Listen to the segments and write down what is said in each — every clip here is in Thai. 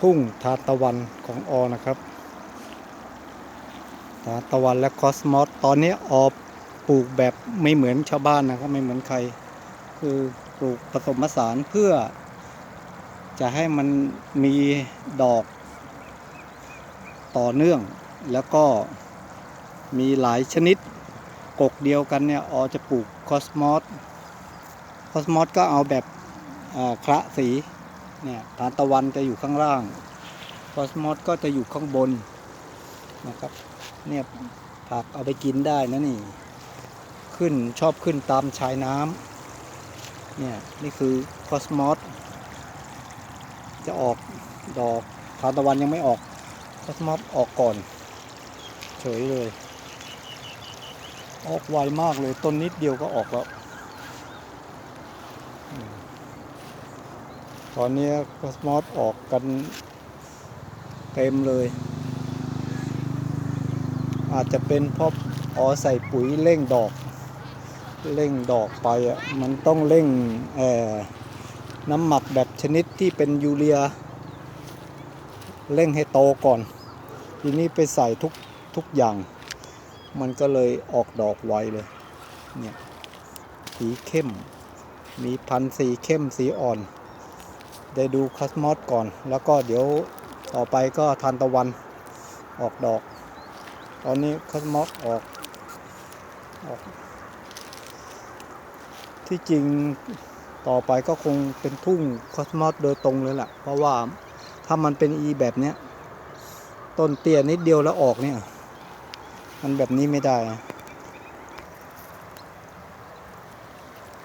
ทุ่งทานตะวันของอนะครับทานตะวันและคอสมอสตอนนี้ออปลูกแบบไม่เหมือนชาวบ้านนะครับไม่เหมือนใคร คือปลูกผสมผสานเพื่อ จะให้มันมีดอก ต่อเนื่องแล้วก็มีหลายชนิดกกเดียวกันเนี่ยออจะปลูกคอสมอสคอสมอสก็เอาแบบคละสี เนี่ยทานตะวันจะอยู่ข้างล่างคอสมอสก็จะอยู่ข้างบนนะครับ เนี่ยผักเอาไปกินได้นะนี่ ขึ้นชอบขึ้นตามชายน้ำเนี่ยนี่คือคอสมอสจะออกดอกทานตะวันยังไม่ออกคอสมอสออกก่อน เฉยเลย ออกไวมากเลยต้นนิดเดียวก็ออกแล้วอืม ตอนนี้คอสมอสออกกันเต็มเลย อาจจะเป็นเพราะอ๋อใส่ปุ๋ยเร่งดอก เร่งดอกไปอะมันต้องเร่งน้ำหมักแบบชนิดที่เป็นยูเรีย เร่งให้โตก่อน ทีนี้ไปใส่ทุกทุกอย่าง มันก็เลยออกดอกไวเลยเนี่ยสีเข้ม มีพันธุ์สีเข้มสีอ่อน ได้ดูคัสมอสก่อน แล้วก็เดี๋ยวต่อไปก็ทานตะวันออกดอก ตอนนี้คัสมอสออกออก ที่จริงต่อไปก็คงเป็นทุ่งคอสมอสโดยตรงเลยแหละเพราะว่าถ้ามันเป็นอีแบบเนี้ยต้นเตี้ยนิดเดียวแล้วออกเนี่ย มันแบบนี้ไม่ได้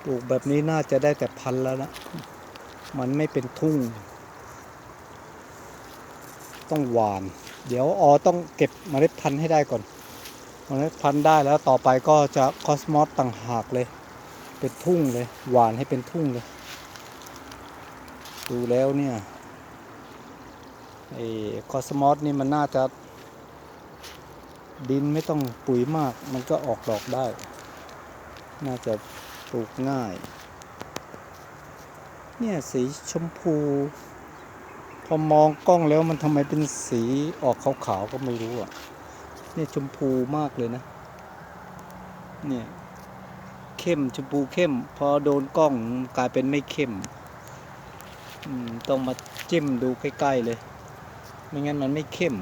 ปลูกแบบนี้น่าจะได้แต่พันแล้วนะ มันไม่เป็นทุ่ง ต้องหวาน เดี๋ยวออต้องเก็บเมล็ดพันธุ์ให้ได้ก่อนเมล็ดพันธุ์ได้แล้วต่อไปก็จะคอสมอสต่างหากเลย เป็นทุ่งเลยหวานให้เป็นทุ่งเลย ดูแล้วเนี่ยไอ้คอสมอสนี่มันน่าจะดินไม่ต้องปุ๋ยมาก มันก็ออกดอกได้ น่าจะปลูกง่าย เนี่ยสีชมพู พอมองกล้องแล้วมันทำไมเป็นสีออกขาวๆก็ไม่รู้อะเนี่ยชมพูมากเลยนะ เนี่ยเข้มชมพูเข้ม พอโดนกล้องกลายเป็นไม่เข้มต้องมาจิ้มดูใกล้ๆเลย ไม่งั้นมันไม่เข้ม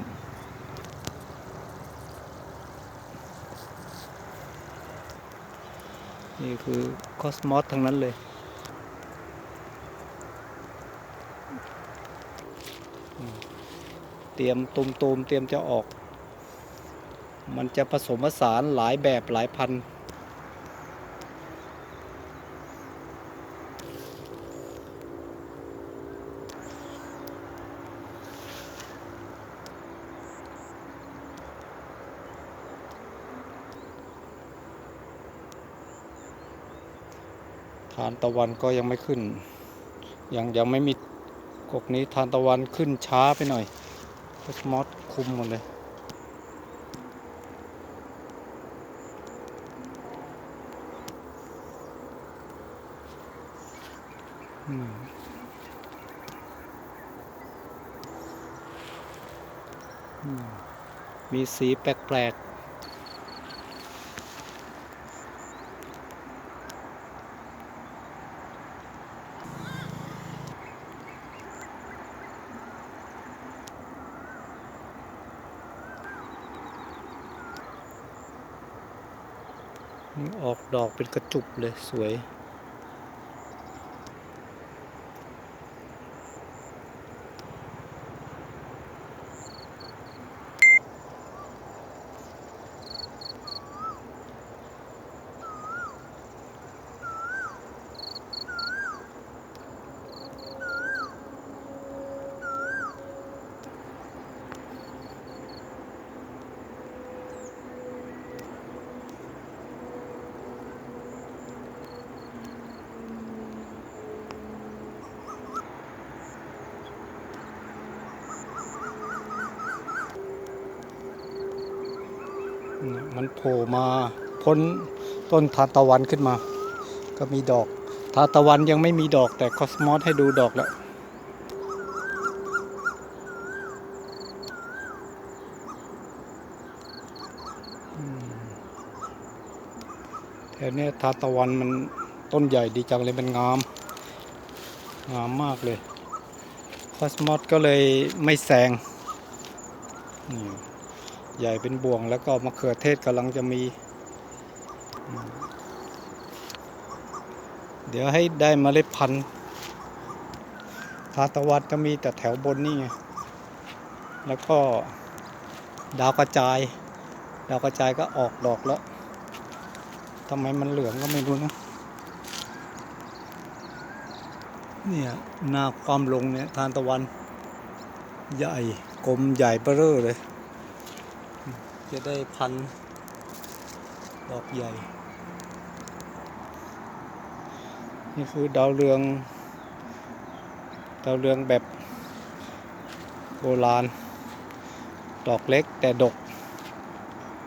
นี่คือคอสมอสทั้งนั้นเลยอืม เตรียมตุมๆเตรียมจะออก มันจะผสมผสานหลายแบบหลายพันธุ์ทานตะวันก็ยังไม่ขึ้น ยังยังไม่มี กกนี้ทานตะวันขึ้นช้าไปหน่อยคอสมอสคุมหมดเลย อืมมีสีแปลกๆ ออกดอกเป็นกระจุกเลยสวย มันโผล่มาพ้นต้นทานตะวันขึ้นมา ก็มีดอกทานตะวันยังไม่มีดอกแต่คอสมอสให้ดูดอกแล้วแถวนี้ทานตะวันมันต้นใหญ่ดีจังเลยมันงาม งามมากเลย คอสมอสก็เลยไม่แซงนี่ ใหญ่เป็นบ่วง แล้วก็มะเขือเทศกำลังจะมี เดี๋ยวให้ได้เมล็ดพันธุ์ทาตะวันจะมีแต่แถวบนนี่ไงแล้วก็ดาวกระจาย ดาวกระจายก็ออกดอกแล้วทำไมมันเหลืองก็ไม่รู้นะเนี่ยหน้าความลงเนี่ยทานตะวัน ใหญ่กลมใหญ่เบ้อเรอเลย จะได้พันดอกใหญ่ นี่คือดาวเรือง ดาวเรืองแบบโบราณ ดอกเล็กแต่ดก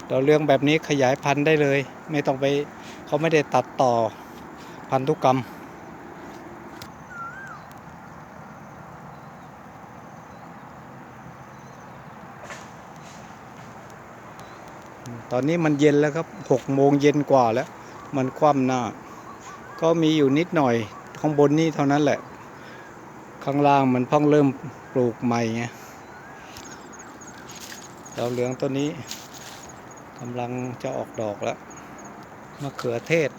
ดาวเรืองแบบนี้ขยายพันธุ์ได้เลย ไม่ต้องไปเขาไม่ได้ตัดต่อพันธุกรรม ตอนนี้มันเย็นแล้วครับหกโมงเย็นกว่าแล้ว มันคว่ำหน้า ก็มีอยู่นิดหน่อยข้างบนนี่เท่านั้นแหละ ข้างล่างมันเพิ่งเริ่มปลูกใหม่ไงดาวเหลืองต้นนี้กำลังจะออกดอกแล้วมะเขือเทศ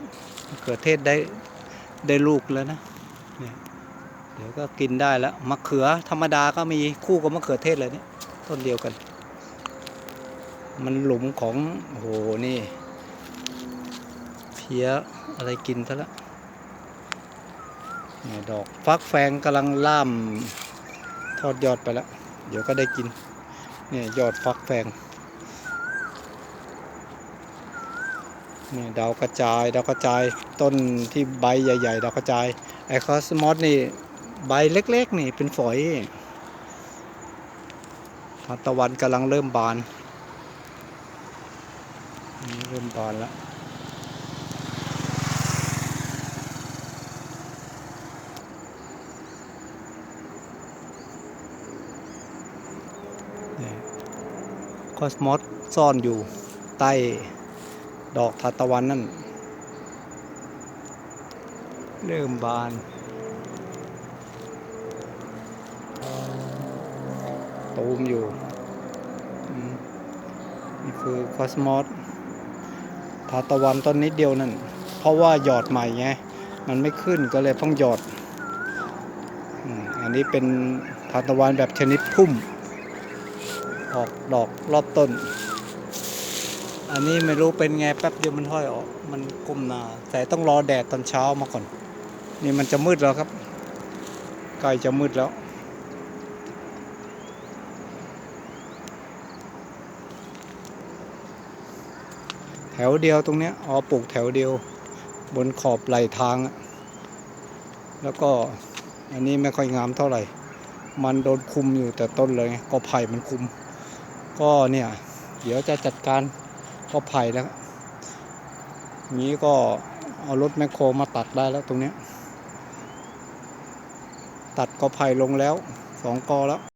มะเขือเทศได้ได้ลูกแล้วนะเนี่ยเดี๋ยวก็กินได้แล้วมะเขือธรรมดาก็มีคู่กับมะเขือเทศเลยเนี่ยต้นเดียวกัน มันหลุมของโอ้โหนี่ เพี้ยอะไรกินซะละเนี่ยดอกฟักแฟงกำลังล่ามทอดยอดไปแล้ว เดี๋ยวก็ได้กินเนี่ยยอดฟักแฟงเนี่ยดาวกระจายดาวกระจายต้นที่ใบใหญ่ ๆ ดาวกระจายไอคอสมอสนี่ใบเล็ก ๆ นี่เป็นฝอยทานตะวันกำลังเริ่มบาน เริ่มบานแล้วคอสมอสซ่อนอยู่ใต้ดอกทานตะวันนั่น เริ่มบานตูมอยู่อืมนี่คือคอสมอสาตะวันต้นนิดเดียวนั่น เพราะว่าหยอดใหม่ไง มันไม่ขึ้นก็เลยต้องหยอด อันนี้เป็นทานตะวันแบบชนิดพุ่ม ออกดอกรอบต้น อันนี้ไม่รู้เป็นไงแป๊บเดียวมันห้อยออก มันก้มหนา แต่ต้องรอแดดตอนเช้ามาก่อน นี่มันจะมืดแล้วครับ ใกล้จะมืดแล้ว แถวเดียวตรงเนี้ยอ๋อปลูกแถวเดียว บนขอบไหลทางอะแล้วก็อันนี้ไม่ค่อยงามเท่าไหร่ มันโดนคุมอยู่แต่ต้นเลยก็ไผ่มันคุม ก็เนี่ย เดี๋ยวจะจัดการก็ไผ่แล้วนี้ก็เอารถแมคโครมาตัดได้แล้วตรงเนี้ยตัดก็ไผ่ลงแล้วสองกอแล้ว